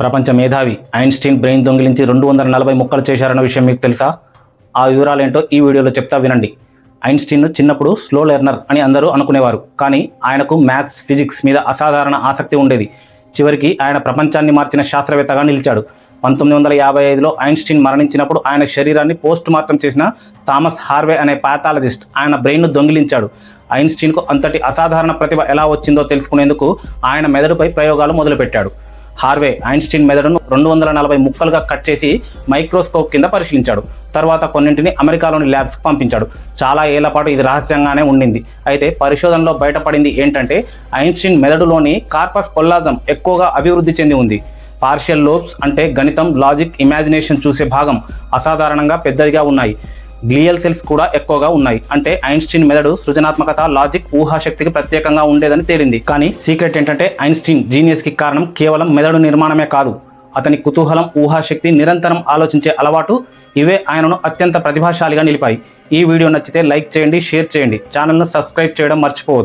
ప్రపంచ మేధావి Einstein brain దొంగిలించి రెండు వందల నలభై ముక్కలు చేశారన్న విషయం మీకు తెలుసా? ఆ వివరాలేంటో ఈ వీడియోలో చెప్తా వినండి. ఐన్స్టీన్ను చిన్నప్పుడు స్లో లెర్నర్ అని అందరూ అనుకునేవారు. కానీ ఆయనకు మ్యాథ్స్ ఫిజిక్స్ మీద అసాధారణ ఆసక్తి ఉండేది. చివరికి ఆయన ప్రపంచాన్ని మార్చిన శాస్త్రవేత్తగా నిలిచాడు. పంతొమ్మిది వందల యాభై ఐదులో ఐన్స్టీన్ మరణించినప్పుడు ఆయన శరీరాన్ని పోస్ట్ మార్టం చేసిన థామస్ హార్వే అనే పాథాలజిస్ట్ ఆయన బ్రెయిన్ను దొంగిలించాడు. ఐన్స్టీన్కు అంతటి అసాధారణ ప్రతిభ ఎలా వచ్చిందో తెలుసుకునేందుకు ఆయన మెదడుపై ప్రయోగాలు మొదలుపెట్టాడు. హార్వే ఐన్స్టీన్ మెదడును రెండు వందల నలభై ముక్కలుగా కట్ చేసి మైక్రోస్కోప్ కింద పరిశీలించాడు. తర్వాత కొన్నింటిని అమెరికాలోని ల్యాబ్స్కి పంపించాడు. చాలా ఏళ్ళ పాటు ఇది రహస్యంగానే ఉండింది. అయితే పరిశోధనలో బయటపడింది ఏంటంటే ఐన్స్టీన్ మెదడులోని కార్పస్ కొల్లాజం ఎక్కువగా అభివృద్ధి చెంది ఉంది. పార్షియల్ లోబ్స్ అంటే గణితం లాజిక్ ఇమాజినేషన్ చూసే భాగం అసాధారణంగా పెద్దదిగా ఉన్నాయి. గ్లియల్ సెల్స్ కూడా ఎక్కువగా ఉన్నాయి. అంటే ఐన్స్టీన్ మెదడు సృజనాత్మకత లాజిక్ ఊహాశక్తికి ప్రత్యేకంగా ఉండేదని తేలింది. కానీ సీక్రెట్ ఏంటంటే ఐన్స్టీన్ జీనియస్కి కారణం కేవలం మెదడు నిర్మాణమే కాదు. అతని కుతూహలం ఊహాశక్తి నిరంతరం ఆలోచించే అలవాటు ఇవే ఆయనను అత్యంత ప్రతిభాశాలిగా నిలిపాయి. ఈ వీడియో నచ్చితే లైక్ చేయండి షేర్ చేయండి. ఛానల్ను సబ్స్క్రైబ్ చేయడం మర్చిపోవద్దు.